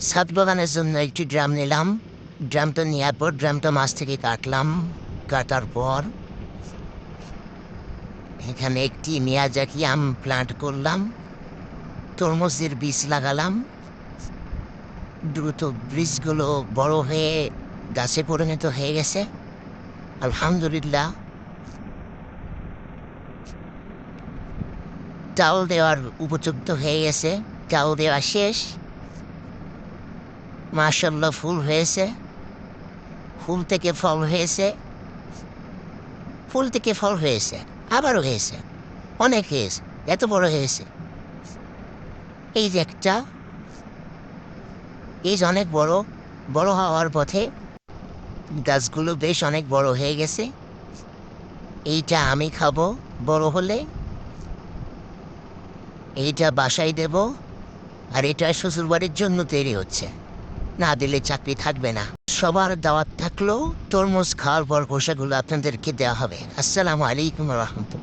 ছাদ বাগানের জন্য একটি ড্রাম নিলাম। ড্রামটা নেওয়ার পর ড্রামটা মাছ থেকে কাটলাম। কাটার পর এখানে একটি মিয়াজাকি আম প্লান্ট করলাম। তরমুজের বীজ লাগালাম। দ্রুত বীজগুলো বড় হয়ে গাছে পরিণত হয়ে গেছে। আলহামদুলিল্লাহ। চাল দেওয়ার উপযুক্ত হয়ে গেছে। চাল দেওয়া শেষ। মার্শাল্লাহ ফুল হয়েছে। ফুল থেকে ফল হয়েছে। ফুল থেকে ফল হয়েছে, আবারও হয়েছে, অনেক হয়েছে, এত বড় হয়েছে। এই যে একটা, এই যে অনেক বড় বড় হওয়ার পথে গাছগুলো বেশ অনেক বড় হয়ে গেছে। এইটা আমি খাব বড় হলে। এইটা বাসায় দেব। আর এটা শ্বশুরবাড়ির জন্য তৈরি হচ্ছে। না দিলে চাকরি থাকবে না। সবার দাওয়াত থাকলেও তরমুজ খাওয়ার পর ঘোষাগুলো আপনাদেরকে দেওয়া হবে। আসসালামু আলাইকুম রহমতুল্লাহ।